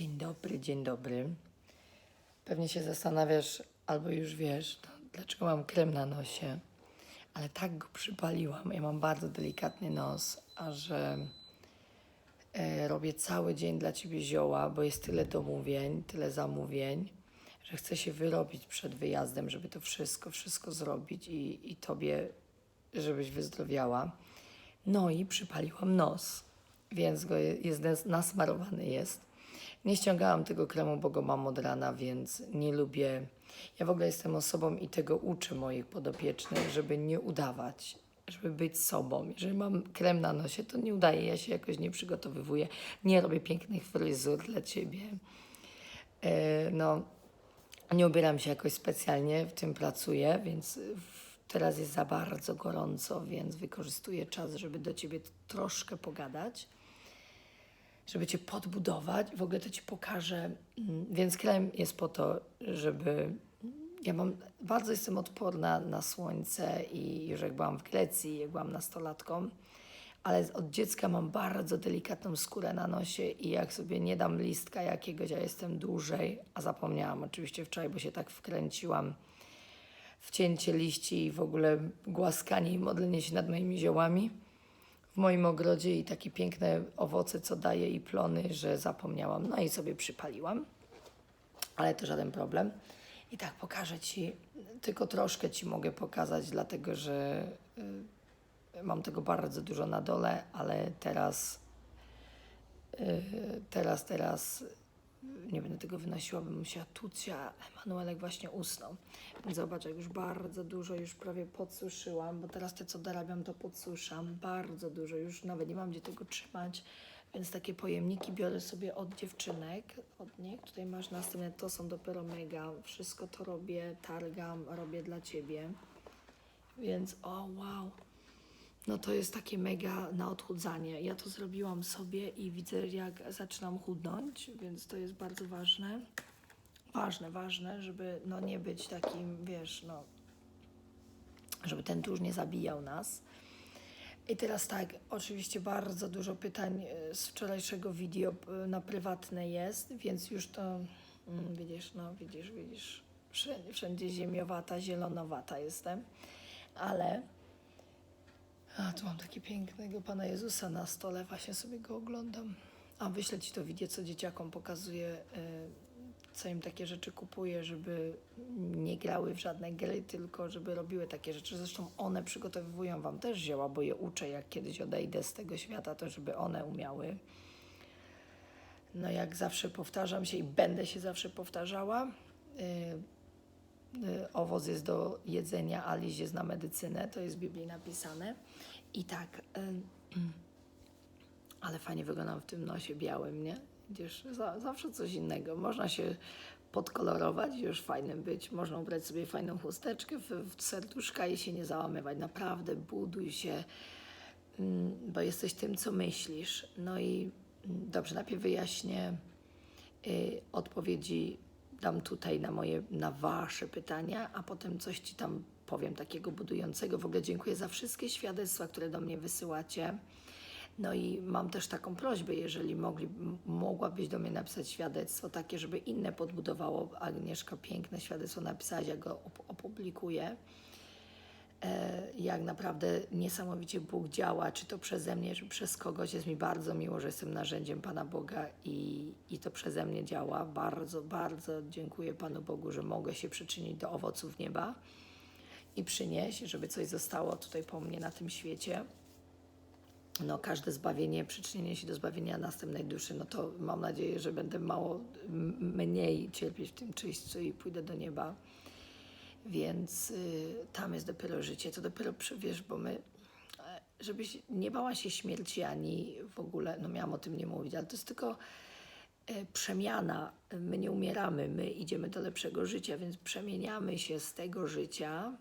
Dzień dobry, dzień dobry. Pewnie się zastanawiasz, albo już wiesz, dlaczego mam krem na nosie, ale tak go przypaliłam. Ja mam bardzo delikatny nos, a że e, robię cały dzień dla ciebie zioła, bo jest tyle domówień, tyle zamówień, że chcę się wyrobić przed wyjazdem, żeby to wszystko, wszystko zrobić i, i tobie, żebyś wyzdrowiała. No i przypaliłam nos, więc go je- jest nas- nasmarowany jest. Nie ściągałam tego kremu, bo go mam od rana, więc nie lubię. Ja w ogóle jestem osobą i tego uczę moich podopiecznych, żeby nie udawać, żeby być sobą. Jeżeli mam krem na nosie, to nie udaję, ja się jakoś nie przygotowywuję, nie robię pięknych fryzur dla ciebie. E, no, nie ubieram się jakoś specjalnie, w tym pracuję, więc teraz jest za bardzo gorąco, więc wykorzystuję czas, żeby do ciebie troszkę pogadać żeby cię podbudować. W ogóle to ci pokażę. Mm, Więc krem jest po to, żeby. Ja mam, bardzo jestem odporna na słońce i już jak byłam w Grecji, jak byłam nastolatką, ale od dziecka mam bardzo delikatną skórę na nosie i jak sobie nie dam listka jakiegoś, a jestem dłużej, a zapomniałam oczywiście wczoraj, bo się tak wkręciłam w cięcie liści i w ogóle głaskanie i modlenie się nad moimi ziołami w moim ogrodzie i takie piękne owoce, co daje i plony, że zapomniałam. No i sobie przypaliłam, ale to żaden problem. I tak pokażę Ci, tylko troszkę Ci mogę pokazać, dlatego że y, mam tego bardzo dużo na dole, ale teraz, y, teraz, teraz nie będę tego wynosiła, bym musiała tuć, a Emanuelek właśnie usnął. Zobacz, jak już bardzo dużo, już prawie podsuszyłam, bo teraz te, co dorabiam, to podsuszam. Bardzo dużo, już nawet nie mam gdzie tego trzymać. Więc takie pojemniki biorę sobie od dziewczynek, od nich. Tutaj masz następne, to są dopiero mega. Wszystko to robię, targam, robię dla Ciebie. Więc o wow, no to jest takie mega na odchudzanie. Ja to zrobiłam sobie i widzę, jak zaczynam chudnąć, więc to jest bardzo ważne. Ważne, ważne, żeby no nie być takim, wiesz, no, żeby ten tuż nie zabijał nas. I teraz tak, oczywiście bardzo dużo pytań e, z wczorajszego wideo na prywatne jest, więc już to mm, widzisz, no widzisz, widzisz, wszędzie, wszędzie ziemiowata, zielonowata jestem, ale a tu mam takiego pięknego Pana Jezusa na stole, właśnie sobie go oglądam. A wyślę Ci to wideo, co dzieciakom pokazuję, y, co im takie rzeczy kupuję, żeby nie grały w żadne gry, tylko żeby robiły takie rzeczy. Zresztą one przygotowują Wam też zioła, bo je uczę, jak kiedyś odejdę z tego świata, to żeby one umiały. No jak zawsze powtarzam się i będę się zawsze powtarzała, y, owoc jest do jedzenia, a liść jest na medycynę, to jest w Biblii napisane. I tak, y, ale fajnie wyglądam w tym nosie białym, nie? Zawsze coś innego. Można się podkolorować już fajnym być. Można ubrać sobie fajną chusteczkę w, w serduszka i się nie załamywać. Naprawdę buduj się, mm, bo jesteś tym, co myślisz. No i mm, dobrze, najpierw wyjaśnię y, odpowiedzi dam tutaj na moje, na wasze pytania, a potem coś ci tam powiem takiego budującego. W ogóle dziękuję za wszystkie świadectwa, które do mnie wysyłacie. No i mam też taką prośbę, jeżeli mogli, mogłabyś do mnie napisać świadectwo takie, żeby inne podbudowało. Agnieszka piękne świadectwo napisałaś, ja go op- opublikuję. E, jak naprawdę niesamowicie Bóg działa, czy to przeze mnie, czy przez kogoś. Jest mi bardzo miło, że jestem narzędziem Pana Boga i, i to przeze mnie działa. Bardzo, bardzo dziękuję Panu Bogu, że mogę się przyczynić do owoców nieba i przynieść, żeby coś zostało tutaj po mnie na tym świecie. No, każde zbawienie, przyczynienie się do zbawienia następnej duszy, no to mam nadzieję, że będę mało mniej cierpieć w tym czyśćcu i pójdę do nieba. Więc y, tam jest dopiero życie, to dopiero wiesz, bo my, e, żebyś nie bała się śmierci ani w ogóle, no miałam o tym nie mówić, ale to jest tylko e, przemiana. My nie umieramy, my idziemy do lepszego życia, więc przemieniamy się z tego życia,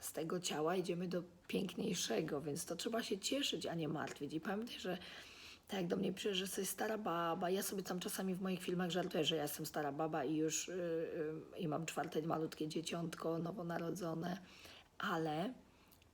z tego ciała, idziemy do piękniejszego, więc to trzeba się cieszyć, a nie martwić. I pamiętaj, że tak jak do mnie pisze, że jesteś stara baba. Ja sobie tam czasami w moich filmach żartuję, że ja jestem stara baba i już yy, yy, i mam czwarte malutkie dzieciątko nowonarodzone, ale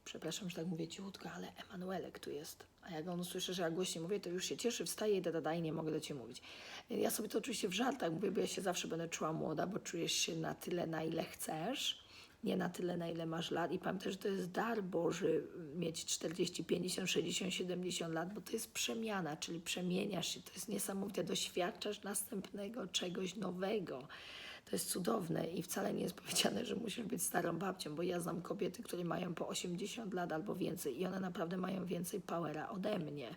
przepraszam, że tak mówię cichutko, ale Emanuelek tu jest. A jak on usłyszy, że ja głośniej mówię, to już się cieszy, wstaje i da, da, da i nie mogę do Ciebie mówić. Ja sobie to oczywiście w żartach mówię, bo ja się zawsze będę czuła młoda, bo czujesz się na tyle, na ile chcesz, nie na tyle, na ile masz lat. I pamiętaj, że to jest dar Boży mieć 40, 50, 60, 70 lat, bo to jest przemiana, czyli przemieniasz się. To jest niesamowite, doświadczasz następnego czegoś nowego. To jest cudowne i wcale nie jest powiedziane, że musisz być starą babcią, bo ja znam kobiety, które mają po 80 lat albo więcej i one naprawdę mają więcej powera ode mnie.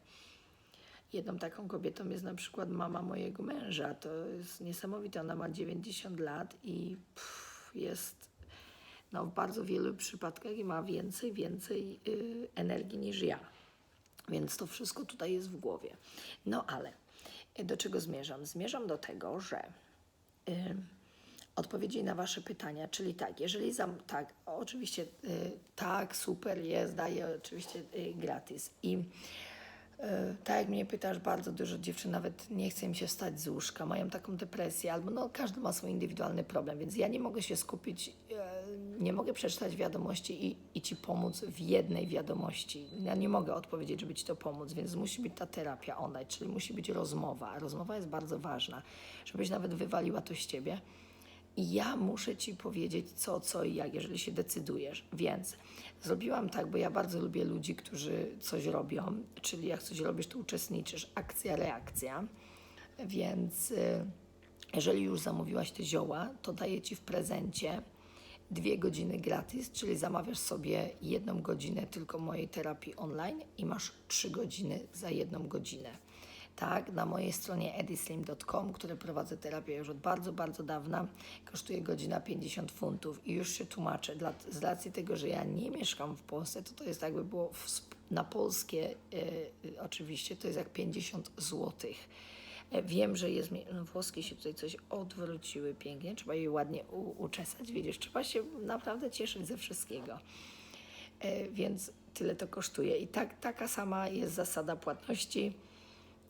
Jedną taką kobietą jest na przykład mama mojego męża. To jest niesamowite. Ona ma 90 lat i pff, jest no, w bardzo wielu przypadkach ma więcej, więcej y, energii niż ja. Więc to wszystko tutaj jest w głowie. No ale y, do czego zmierzam? Zmierzam do tego, że y, odpowiedzi na Wasze pytania, czyli tak, jeżeli zam, tak, oczywiście y, tak, super jest, daję oczywiście y, gratis i Tak jak mnie pytasz, bardzo dużo dziewczyn nawet nie chce im się wstać z łóżka, mają taką depresję, albo no każdy ma swój indywidualny problem, więc ja nie mogę się skupić, e, nie mogę przeczytać wiadomości i, i Ci pomóc w jednej wiadomości. Ja nie mogę odpowiedzieć, żeby Ci to pomóc, więc musi być ta terapia online, czyli musi być rozmowa. Rozmowa jest bardzo ważna, żebyś nawet wywaliła to z Ciebie. I ja muszę ci powiedzieć co, co i jak, jeżeli się decydujesz. Więc zrobiłam tak, bo ja bardzo lubię ludzi, którzy coś robią, czyli jak coś robisz, to uczestniczysz. Akcja, reakcja. Więc y, jeżeli już zamówiłaś te zioła, to daję ci w prezencie dwie godziny gratis, czyli zamawiasz sobie jedną godzinę tylko mojej terapii online i masz trzy godziny za jedną godzinę. Tak, na mojej stronie edislim.com, które prowadzę terapię już od bardzo, bardzo dawna, kosztuje godzina 50 funtów i już się tłumaczę. Dla, z racji tego, że ja nie mieszkam w Polsce, to to jest jakby było w, na polskie y, oczywiście, to jest jak 50 złotych. E, Wiem, że jest, no, włoski się tutaj coś odwróciły pięknie, trzeba je ładnie u, uczesać, widzisz, trzeba się naprawdę cieszyć ze wszystkiego. Więc tyle to kosztuje. I tak, taka sama jest zasada płatności.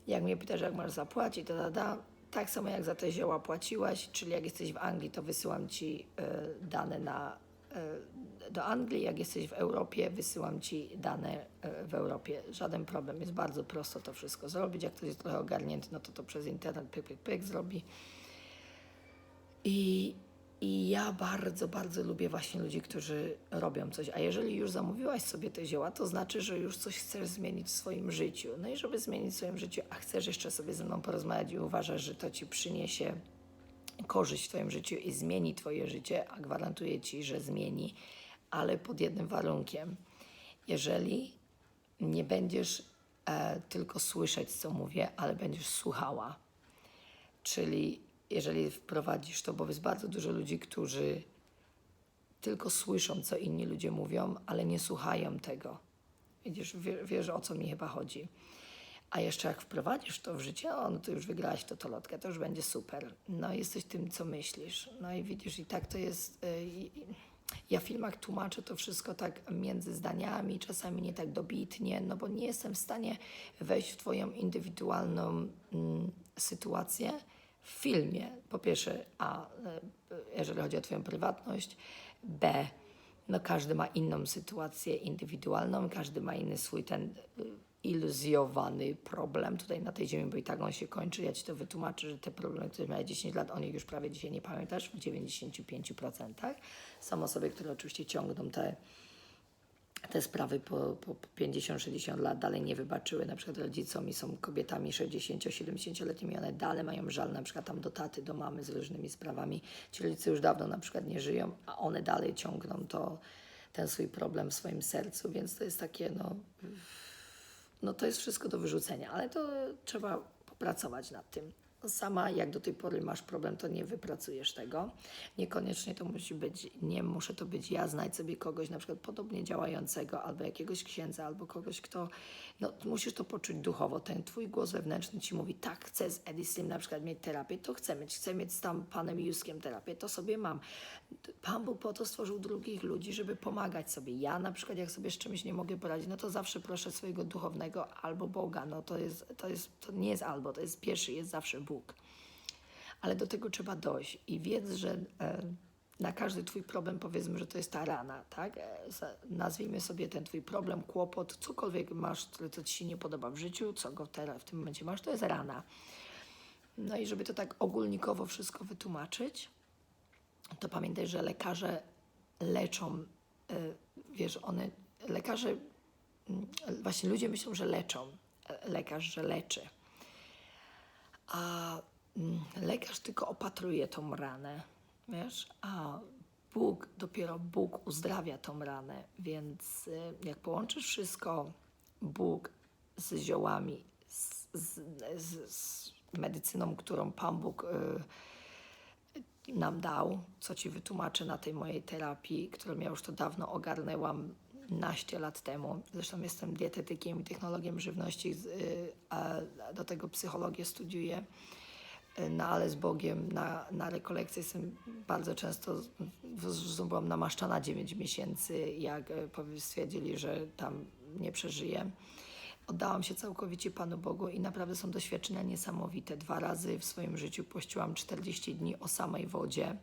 Jak mnie pytasz, jak masz zapłacić, to da, da. Tak samo jak za te zioła płaciłaś, czyli jak jesteś w Anglii, to wysyłam ci e, dane na, e, do Anglii, jak jesteś w Europie, wysyłam ci dane e, w Europie. Żaden problem, jest bardzo prosto to wszystko zrobić. Jak ktoś jest trochę ogarnięty, no to to przez internet pyk, pyk, pyk zrobi. I, I ja bardzo, bardzo lubię właśnie ludzi, którzy robią coś. A jeżeli już zamówiłaś sobie te zioła, to znaczy, że już coś chcesz zmienić w swoim życiu. No i żeby zmienić w swoim życiu, a chcesz jeszcze sobie ze mną porozmawiać i uważasz, że to ci przyniesie korzyść w Twoim życiu i zmieni Twoje życie, a gwarantuję Ci, że zmieni, ale pod jednym warunkiem. Jeżeli nie będziesz e, tylko słyszeć, co mówię, ale będziesz słuchała. Czyli jeżeli wprowadzisz to, bo jest bardzo dużo ludzi, którzy tylko słyszą, co inni ludzie mówią, ale nie słuchają tego. Widzisz, wie, wiesz o co mi chyba chodzi. A jeszcze jak wprowadzisz to w życie, o, no to już wygrałaś to tolotkę, to już będzie super. No jesteś tym, co myślisz. No i widzisz, i tak to jest. y, i- Ja w filmach tłumaczę to wszystko tak między zdaniami, czasami nie tak dobitnie, no bo nie jestem w stanie wejść w Twoją indywidualną mm, sytuację w filmie. Po pierwsze, a y, jeżeli chodzi o Twoją prywatność, B, no każdy ma inną sytuację indywidualną, każdy ma inny swój ten y, iluzjowany problem tutaj na tej ziemi, bo i tak on się kończy. Ja Ci to wytłumaczę, że te problemy, które miałeś 10 lat, o nich już prawie dzisiaj nie pamiętasz, w 95%. Są osoby, które oczywiście ciągną te te sprawy po, po 50-60 lat dalej nie wybaczyły na przykład rodzicom i są kobietami 60-70-letnimi, one dalej mają żal na przykład tam do taty, do mamy z różnymi sprawami. Ci rodzice już dawno na przykład nie żyją, a one dalej ciągną to, ten swój problem w swoim sercu, więc to jest takie no, no to jest wszystko do wyrzucenia, ale to trzeba popracować nad tym. Sama, jak do tej pory masz problem, to nie wypracujesz tego. Niekoniecznie to musi być, nie muszę to być ja, znajdź sobie kogoś na przykład podobnie działającego, albo jakiegoś księdza, albo kogoś, kto, no musisz to poczuć duchowo. Ten twój głos wewnętrzny ci mówi, tak, chcę z Edislim na przykład mieć terapię, to chcę mieć, chcę mieć z tam panem Juskiem terapię, to sobie mam. Pan Bóg po to stworzył drugich ludzi, żeby pomagać sobie. Ja na przykład, jak sobie z czymś nie mogę poradzić, no to zawsze proszę swojego duchownego albo Boga. No to jest, to jest, to nie jest albo, to jest pierwszy, jest zawsze Bóg. Ale do tego trzeba dojść i wiedz, że e, na każdy twój problem powiedzmy, że to jest ta rana, tak? E, Nazwijmy sobie ten twój problem, kłopot, cokolwiek masz, co ci się nie podoba w życiu, co go teraz w tym momencie masz, to jest rana. No i żeby to tak ogólnikowo wszystko wytłumaczyć, to pamiętaj, że lekarze leczą, y, wiesz, one, lekarze, mm, właśnie ludzie myślą, że leczą, e, lekarz, że leczy. A mm, lekarz tylko opatruje tą ranę, wiesz, a Bóg, dopiero Bóg uzdrawia tą ranę, więc y, jak połączysz wszystko, Bóg z ziołami, z, z, z, medycyną, którą Pan Bóg y, nam dał, co ci wytłumaczę na tej mojej terapii, którą ja już to dawno ogarnęłam naście lat temu. Zresztą jestem dietetykiem i technologiem żywności, y, a do tego psychologię studiuję. No ale z Bogiem na, na rekolekcję jestem bardzo często, byłam namaszczana 9 miesięcy, jak y, stwierdzili, że tam nie przeżyję. Oddałam się całkowicie Panu Bogu i naprawdę są doświadczenia niesamowite. Dwa razy w swoim życiu pościłam 40 dni o samej wodzie.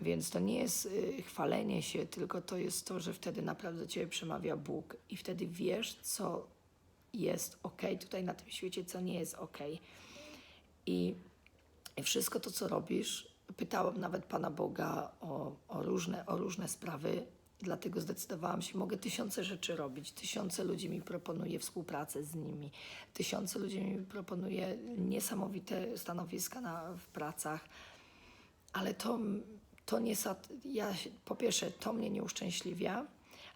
Więc to nie jest y, chwalenie się, tylko to jest to, że wtedy naprawdę Ciebie przemawia Bóg i wtedy wiesz, co jest ok tutaj na tym świecie, co nie jest ok. I wszystko to, co robisz, pytałam nawet Pana Boga o, o, różne, o różne sprawy, dlatego zdecydowałam się, mogę tysiące rzeczy robić, tysiące ludzi mi proponuje współpracę z nimi, tysiące ludzi mi proponuje niesamowite stanowiska na, w pracach, ale to, to nie, ja, po pierwsze, to mnie nie uszczęśliwia,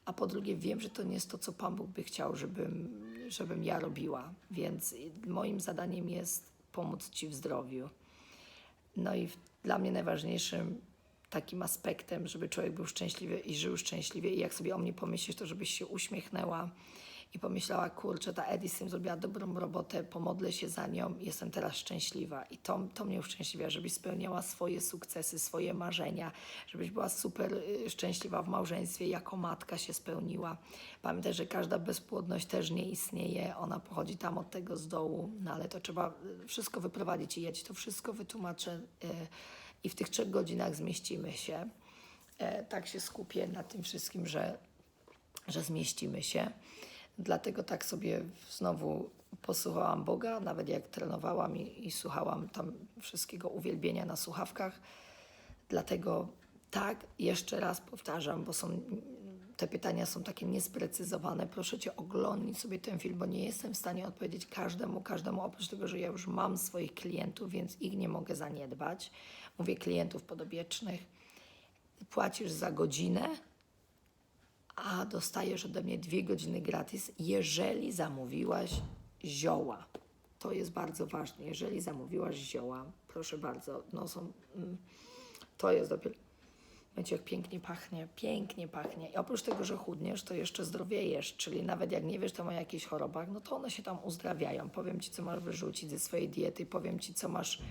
a po drugie wiem, że to nie jest to, co Pan Bóg by chciał, żebym, żebym ja robiła, więc moim zadaniem jest pomóc Ci w zdrowiu. No i dla mnie najważniejszym takim aspektem, żeby człowiek był szczęśliwy i żył szczęśliwie i jak sobie o mnie pomyślisz, to żebyś się uśmiechnęła i pomyślała, kurczę, ta Edison zrobiła dobrą robotę, pomodlę się za nią, jestem teraz szczęśliwa. I to, to mnie uszczęśliwia, żebyś spełniała swoje sukcesy, swoje marzenia, żebyś była super y, szczęśliwa w małżeństwie, jako matka się spełniła. Pamiętaj, że każda bezpłodność też nie istnieje, ona pochodzi tam od tego z dołu, no ale to trzeba y, wszystko wyprowadzić i ja Ci to wszystko wytłumaczę y, i w tych trzech godzinach zmieścimy się. E, tak się skupię na tym wszystkim, że że zmieścimy się. Dlatego tak sobie znowu posłuchałam Boga, nawet jak trenowałam i, i słuchałam tam wszystkiego uwielbienia na słuchawkach. Dlatego tak, jeszcze raz powtarzam, bo są, te pytania są takie niesprecyzowane. Proszę Cię oglądnij sobie ten film, bo nie jestem w stanie odpowiedzieć każdemu, każdemu, oprócz tego, że ja już mam swoich klientów, więc ich nie mogę zaniedbać. Mówię klientów podobiecznych. Płacisz za godzinę, a dostajesz ode mnie dwie godziny gratis, jeżeli zamówiłaś zioła. To jest bardzo ważne. Jeżeli zamówiłaś zioła, proszę bardzo, no są, mm, to jest dopiero. Wiecie, jak pięknie pachnie, pięknie pachnie. I oprócz tego, że chudniesz, to jeszcze zdrowiejesz, czyli nawet jak nie wiesz tam o jakichś chorobach, no to one się tam uzdrawiają. Powiem Ci, co masz wyrzucić ze swojej diety, powiem Ci, co masz,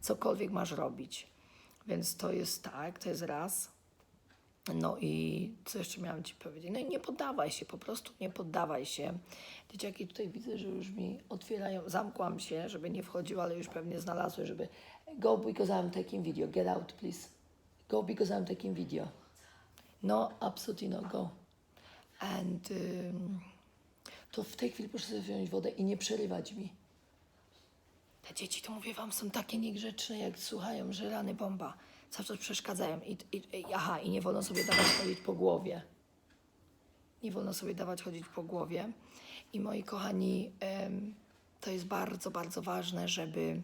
cokolwiek masz robić. Więc to jest tak, to jest raz. No i co jeszcze miałam Ci powiedzieć? No i nie poddawaj się, po prostu nie poddawaj się. Dzieciaki tutaj widzę, że już mi otwierają, zamkłam się, żeby nie wchodził, ale już pewnie znalazły, żeby go because I'm taking video, get out please. Go because I'm taking video. No, absolutnie no, go. And ym, to w tej chwili proszę sobie wziąć wodę i nie przerywać mi. Te dzieci, to mówię wam, są takie niegrzeczne, jak słuchają, że rany bomba. Czas przeszkadzają. I, i, aha, i nie wolno sobie dawać chodzić po głowie. Nie wolno sobie dawać chodzić po głowie. I moi kochani, to jest bardzo, bardzo ważne, żeby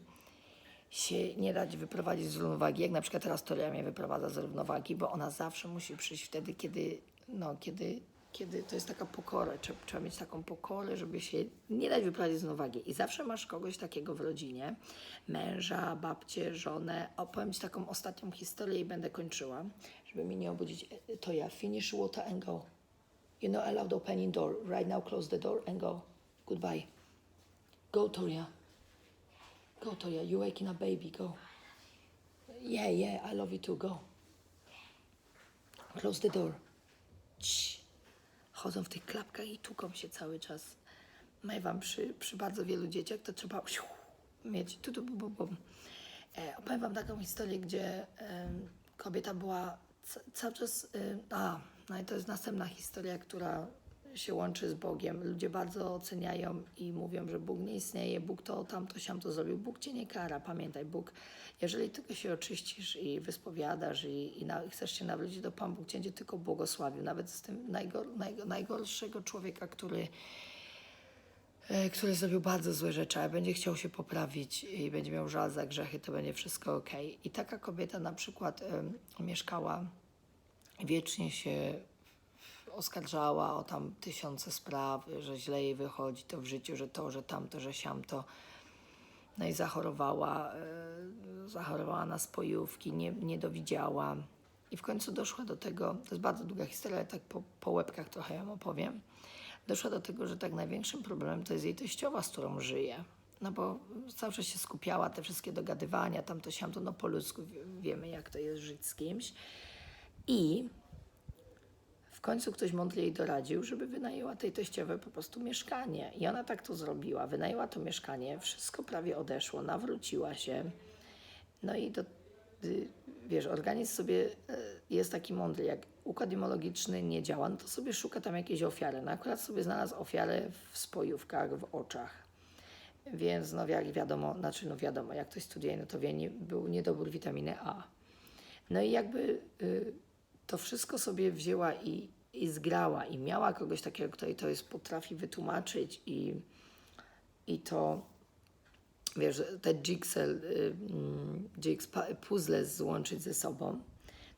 się nie dać wyprowadzić z równowagi. Jak na przykład teraz Toria mnie wyprowadza z równowagi, bo ona zawsze musi przyjść wtedy, kiedy, no, kiedy, kiedy to jest taka pokora. Trzeba, trzeba mieć taką pokorę, żeby się nie dać wyprowadzić z równowagi. I zawsze masz kogoś takiego w rodzinie, męża, babcię, żonę. Opowiem Ci taką ostatnią historię i będę kończyła, żeby mnie nie obudzić. To ja finish water and go. You know, allowed opening door. Right now close the door and go. Goodbye. Go, Toria. Go, Toya. You're waking up, baby. Go. Yeah, yeah. I love you too. Go. Close the door. Chodzą w tych klapkach i tuką się cały czas. Maj wam przy, przy bardzo wielu dzieciach to trzeba mieć tu, tu, bum, bum. E, opowiem wam taką historię, gdzie em, kobieta była ca- cały czas. Y, a, no i to jest następna historia, która się łączy z Bogiem. Ludzie bardzo oceniają i mówią, że Bóg nie istnieje, Bóg to, tamto, siam to zrobił. Bóg cię nie kara, pamiętaj, Bóg, jeżeli tylko się oczyścisz i wyspowiadasz i, i na, chcesz się nawrócić, to Pan Bóg cię będzie tylko błogosławił. Nawet z tym najgor, najgor, najgorszego człowieka, który e, który zrobił bardzo złe rzeczy, ale będzie chciał się poprawić i będzie miał żal za grzechy, to będzie wszystko ok. I taka kobieta na przykład mieszkała, wiecznie się oskarżała o tam tysiące spraw, że źle jej wychodzi to w życiu, że to, że tamto, że siamto. No i zachorowała, e, zachorowała na spojówki, nie, nie dowidziała. I w końcu doszła do tego, to jest bardzo długa historia, ale tak po, po łebkach trochę ją opowiem. Doszła do tego, że tak największym problemem to jest jej teściowa, z którą żyje. No bo cały czas się skupiała, te wszystkie dogadywania, tamto siamto, no po ludzku wie- wiemy, jak to jest żyć z kimś. I w końcu ktoś mądrze jej doradził, żeby wynajęła tej teściowej po prostu mieszkanie. I ona tak to zrobiła. Wynajęła to mieszkanie, wszystko prawie odeszło, nawróciła się. No i do, y, wiesz, organizm sobie y, jest taki mądry, jak układ immunologiczny nie działa, no to sobie szuka tam jakiejś ofiary. No akurat sobie znalazł ofiarę w spojówkach, w oczach. Więc no jak wiadomo, znaczy no wiadomo, jak ktoś studiuje, no to wie, nie, był niedobór witaminy A. No i jakby y, to wszystko sobie wzięła i, i zgrała i miała kogoś takiego, kto jej to jest potrafi wytłumaczyć i, i to wiesz, te jigsaw, y, mm, jigs, puzzle złączyć ze sobą,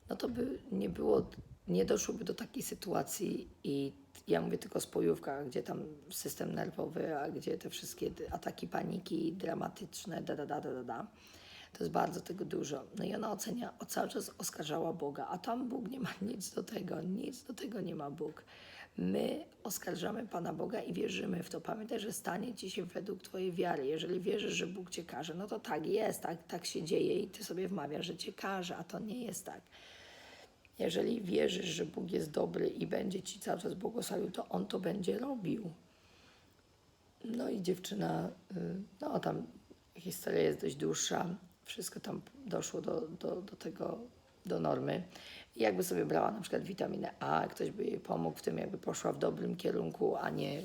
no to by nie było, nie doszłoby do takiej sytuacji i ja mówię tylko o spojówkach, gdzie tam system nerwowy, a gdzie te wszystkie ataki paniki dramatyczne, da, da, da, da, da, da. To jest bardzo tego dużo. No i ona ocenia, o cały czas oskarżała Boga, a tam Bóg nie ma nic do tego, nic do tego nie ma Bóg. My oskarżamy Pana Boga i wierzymy w to. Pamiętaj, że stanie Ci się według Twojej wiary. Jeżeli wierzysz, że Bóg Cię no to tak jest, tak, tak się dzieje i Ty sobie wmawiasz, że Cię a to nie jest tak. Jeżeli wierzysz, że Bóg jest dobry i będzie Ci cały czas błogosławił, to On to będzie robił. No i dziewczyna, y, no tam historia jest dość dłuższa, wszystko tam doszło do, do, do tego, do normy. Jakby sobie brała na przykład witaminę A, ktoś by jej pomógł w tym, jakby poszła w dobrym kierunku, a nie... y,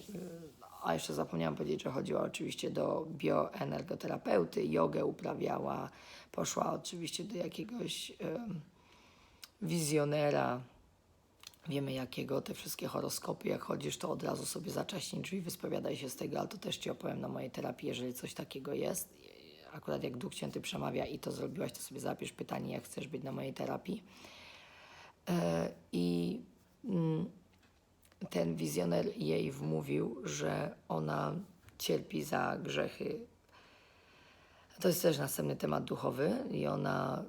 A jeszcze zapomniałam powiedzieć, że chodziła oczywiście do bioenergoterapeuty, jogę uprawiała, poszła oczywiście do jakiegoś em, wizjonera, Wiemy jakiego, te wszystkie horoskopy, jak chodzisz, to od razu sobie zaczaśnij drzwi, wyspowiadaj się z tego, ale to też Ci opowiem na mojej terapii, jeżeli coś takiego jest. Akurat jak Duch Święty przemawia i to zrobiłaś, to sobie zapisz pytanie, jak chcesz być na mojej terapii. E, I mm, ten wizjoner jej wmówił, że ona cierpi za grzechy. To jest też następny temat duchowy i ona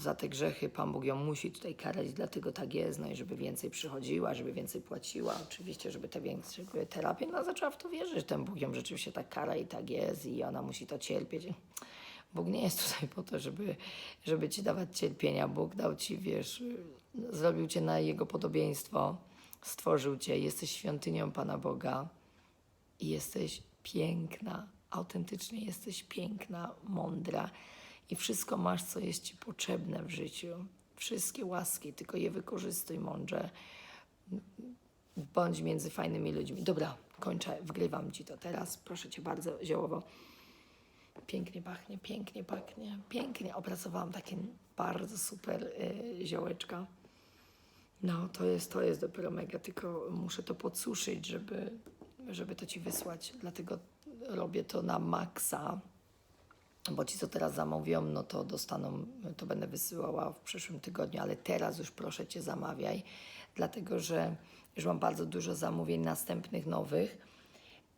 za te grzechy Pan Bóg ją musi tutaj karać, dlatego tak jest, no i żeby więcej przychodziła, żeby więcej płaciła, oczywiście, żeby te większe terapie, no zaczęła w to wierzyć, że ten Bóg ją rzeczywiście tak kara i tak jest i ona musi to cierpieć. Bóg nie jest tutaj po to, żeby, żeby ci dawać cierpienia. Bóg dał ci, wiesz, zrobił cię na Jego podobieństwo, stworzył cię, jesteś świątynią Pana Boga i jesteś piękna, autentycznie jesteś piękna, mądra i wszystko masz, co jest ci potrzebne w życiu. Wszystkie łaski, tylko je wykorzystuj mądrze. Bądź między fajnymi ludźmi. Dobra, kończę, wgrywam ci to teraz. Proszę cię bardzo, ziołowo. Pięknie pachnie, pięknie pachnie, pięknie. Opracowałam takie bardzo super y, ziołeczka. No, to jest, to jest dopiero mega, tylko muszę to podsuszyć, żeby, żeby to ci wysłać. Dlatego robię to na maksa, bo ci, co teraz zamówią, no to dostaną, to będę wysyłała w przyszłym tygodniu, ale teraz już proszę cię zamawiaj, dlatego że już mam bardzo dużo zamówień następnych nowych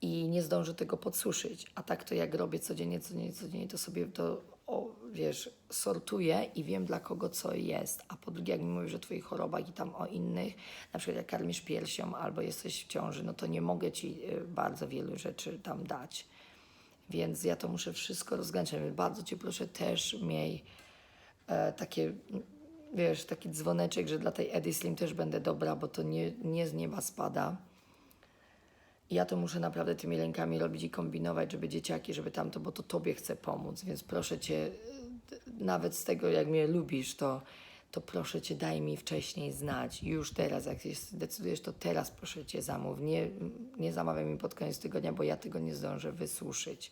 i nie zdążę tego podsuszyć. A tak to jak robię codziennie, codziennie, codziennie, to sobie to, o, wiesz, sortuję i wiem dla kogo co jest. A po drugie, jak mi mówisz o Twoich chorobach i tam o innych, na przykład jak karmisz piersią albo jesteś w ciąży, no to nie mogę Ci y, bardzo wielu rzeczy tam dać. Więc ja to muszę wszystko rozgraniczyć. Bardzo Cię proszę, też miej e, takie, wiesz, taki dzwoneczek, że dla tej Eddie Slim też będę dobra, bo to nie, nie z nieba spada. Ja to muszę naprawdę tymi rękami robić i kombinować, żeby dzieciaki, żeby tamto, bo to Tobie chcę pomóc, więc proszę Cię, y, nawet z tego, jak mnie lubisz, to, to proszę Cię, daj mi wcześniej znać. Już teraz, jak się zdecydujesz, to teraz proszę Cię zamów. Nie, nie zamawiaj mi pod koniec tygodnia, bo ja tego nie zdążę wysuszyć.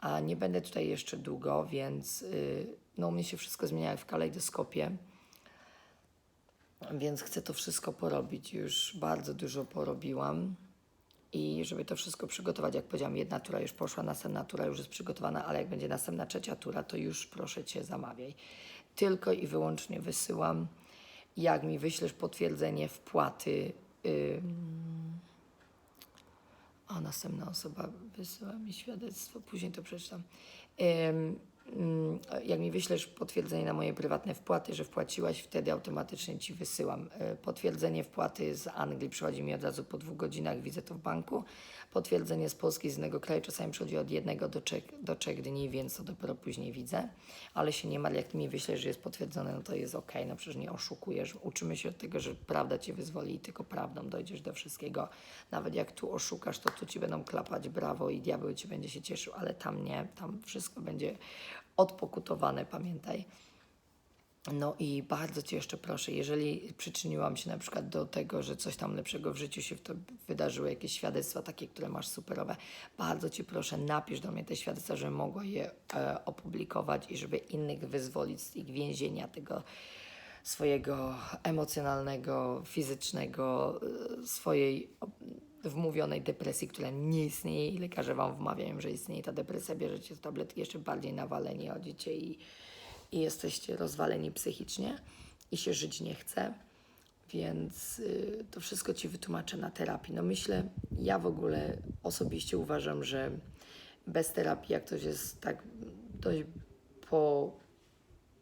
A nie będę tutaj jeszcze długo, więc y, no, u mnie się wszystko zmienia jak w kalejdoskopie. Więc chcę to wszystko porobić. Już bardzo dużo porobiłam. I żeby to wszystko przygotować, jak powiedziałam, jedna tura już poszła, następna tura już jest przygotowana, ale jak będzie następna trzecia tura, to już proszę Cię zamawiaj. Tylko i wyłącznie wysyłam. Jak mi wyślesz potwierdzenie wpłaty, ym, a następna osoba wysyła mi świadectwo, później to przeczytam. Jak mi wyślesz potwierdzenie na moje prywatne wpłaty, że wpłaciłaś, wtedy automatycznie ci wysyłam. Y, Potwierdzenie wpłaty z Anglii przychodzi mi od razu po dwóch godzinach, widzę to w banku. Potwierdzenie z Polski, z innego kraju czasami przychodzi od jednego do trzech, do trzech dni, więc to dopiero później widzę. Ale się nie martw, jak mi wyślesz, że jest potwierdzone, no to jest ok, no przecież nie oszukujesz. Uczymy się od tego, że prawda cię wyzwoli i tylko prawdą dojdziesz do wszystkiego. Nawet jak tu oszukasz, to tu ci będą klapać brawo i diabeł ci będzie się cieszył, ale tam nie, tam wszystko będzie odpokutowane, pamiętaj. No i bardzo Cię jeszcze proszę, jeżeli przyczyniłam się na przykład do tego, że coś tam lepszego w życiu się w to wydarzyło, jakieś świadectwa takie, które masz superowe, bardzo Cię proszę, napisz do mnie te świadectwa, żebym mogła je e, opublikować i żeby innych wyzwolić z ich więzienia, tego swojego emocjonalnego, fizycznego, e, swojej wmówionej depresji, która nie istnieje i lekarze Wam wmawiają, że istnieje ta depresja, bierzecie tabletki jeszcze bardziej nawaleni, chodzicie i i jesteście rozwaleni psychicznie i się żyć nie chce. Więc y, to wszystko Ci wytłumaczę na terapii. No myślę, ja w ogóle osobiście uważam, że bez terapii, jak ktoś jest tak dość po,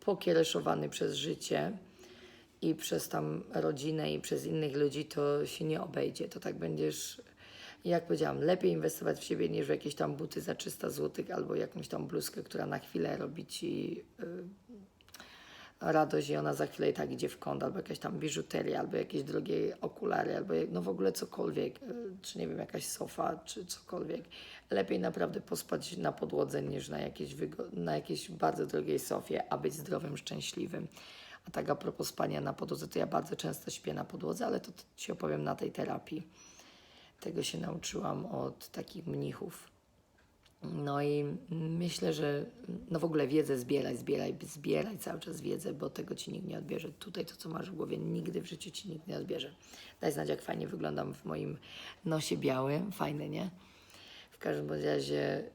pokiereszowany przez życie i przez tam rodzinę i przez innych ludzi, to się nie obejdzie. To tak będziesz, jak powiedziałam, lepiej inwestować w siebie niż w jakieś tam buty za 300 zł albo jakąś tam bluzkę, która na chwilę robi Ci y, radość i ona za chwilę i tak idzie w kąt, albo jakaś tam biżuteria, albo jakieś drogie okulary, albo no w ogóle cokolwiek, y, czy nie wiem, jakaś sofa, czy cokolwiek. Lepiej naprawdę pospać na podłodze niż na jakiejś, na jakiejś bardzo drogiej sofie, a być zdrowym, szczęśliwym. A tak a propos spania na podłodze, to ja bardzo często śpię na podłodze, ale to, to Ci opowiem na tej terapii. Tego się nauczyłam od takich mnichów. No i myślę, że no w ogóle wiedzę zbieraj, zbieraj, zbieraj cały czas wiedzę, bo tego ci nikt nie odbierze. Tutaj to, co masz w głowie, nigdy w życiu ci nikt nie odbierze. Daj znać, jak fajnie wyglądam w moim nosie białym. Fajne, nie? W każdym razie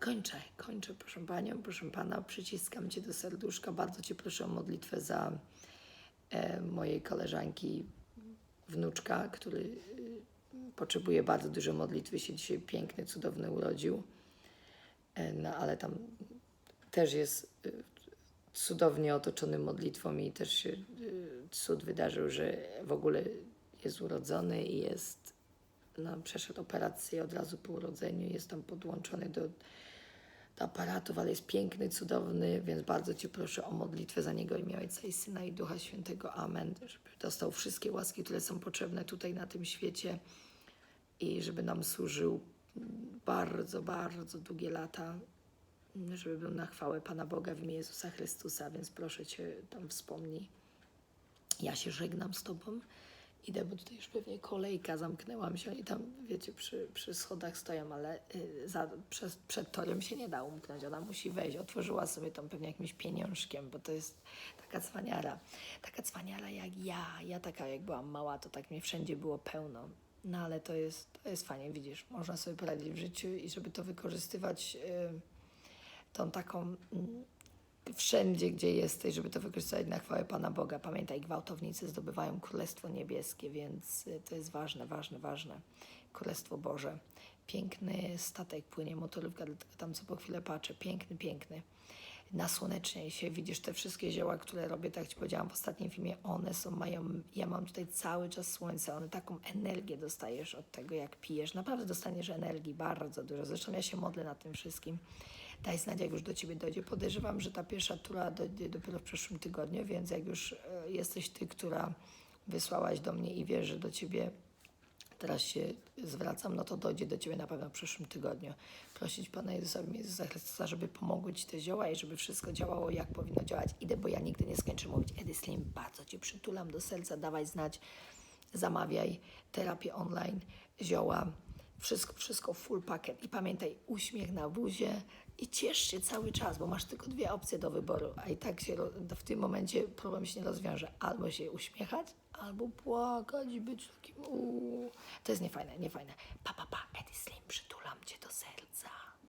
kończę, kończę, proszę Panią, proszę Pana, przyciskam Cię do serduszka. Bardzo Cię proszę o modlitwę za e, mojej koleżanki, wnuczka, który y, potrzebuje bardzo dużo modlitwy, się dzisiaj piękny, cudowny urodził. E, No ale tam też jest y, cudownie otoczony modlitwą i też się y, cud wydarzył, że w ogóle jest urodzony i jest, no, przeszedł operację od razu po urodzeniu, jest tam podłączony do, do aparatów, ale jest piękny, cudowny, więc bardzo Cię proszę o modlitwę za niego imię Ojca i Syna i Ducha Świętego. Amen. Żeby dostał wszystkie łaski, które są potrzebne tutaj na tym świecie i żeby nam służył bardzo, bardzo długie lata, żeby był na chwałę Pana Boga w imię Jezusa Chrystusa, więc proszę Cię tam wspomnij. Ja się żegnam z Tobą. Idę, bo tutaj już pewnie kolejka, zamknęłam się i tam, wiecie, przy, przy schodach stoją, ale y, za, przez, przed torem się nie da umknąć. Ona musi wejść. Otworzyła sobie tam pewnie jakimś pieniążkiem, bo to jest taka cwaniara. Taka cwaniara jak ja. Ja taka jak byłam mała, to tak mnie wszędzie było pełno. No ale to jest, to jest fajnie, widzisz, można sobie poradzić w życiu i żeby to wykorzystywać, y, tą taką mm, wszędzie, gdzie jesteś, żeby to wykorzystać na chwałę Pana Boga. Pamiętaj, gwałtownicy zdobywają Królestwo Niebieskie, więc y, to jest ważne, ważne, ważne. Królestwo Boże. Piękny statek płynie, motorówka, dlatego tam co po chwilę patrzę. Piękny, piękny. Nasłoneczniaj się, widzisz te wszystkie zioła, które robię, tak jak Ci powiedziałam w ostatnim filmie, one są, mają, ja mam tutaj cały czas słońce, one taką energię dostajesz od tego, jak pijesz. Naprawdę dostaniesz energii bardzo dużo. Zresztą ja się modlę nad tym wszystkim. Daj znać, jak już do Ciebie dojdzie. Podejrzewam, że ta pierwsza tura dojdzie dopiero w przyszłym tygodniu, więc jak już e, jesteś Ty, która wysłałaś do mnie i wiesz, że do Ciebie teraz się zwracam, no to dojdzie do Ciebie na pewno w przyszłym tygodniu. Prosić Pana Jezusa, Jezusa Chrystusa, żeby pomogły Ci te zioła i żeby wszystko działało jak powinno działać. Idę, bo ja nigdy nie skończę mówić. Edy Slim, bardzo Cię przytulam do serca, dawaj znać, zamawiaj terapię online, zioła, wszystko, wszystko full packet. I pamiętaj, uśmiech na buzie i ciesz się cały czas, bo masz tylko dwie opcje do wyboru, a i tak się w tym momencie problem się nie rozwiąże. Albo się uśmiechać, albo płakać i być takim uuu. To jest niefajne, niefajne. Pa, pa, pa, Eddie Slim, przytulam cię do serca.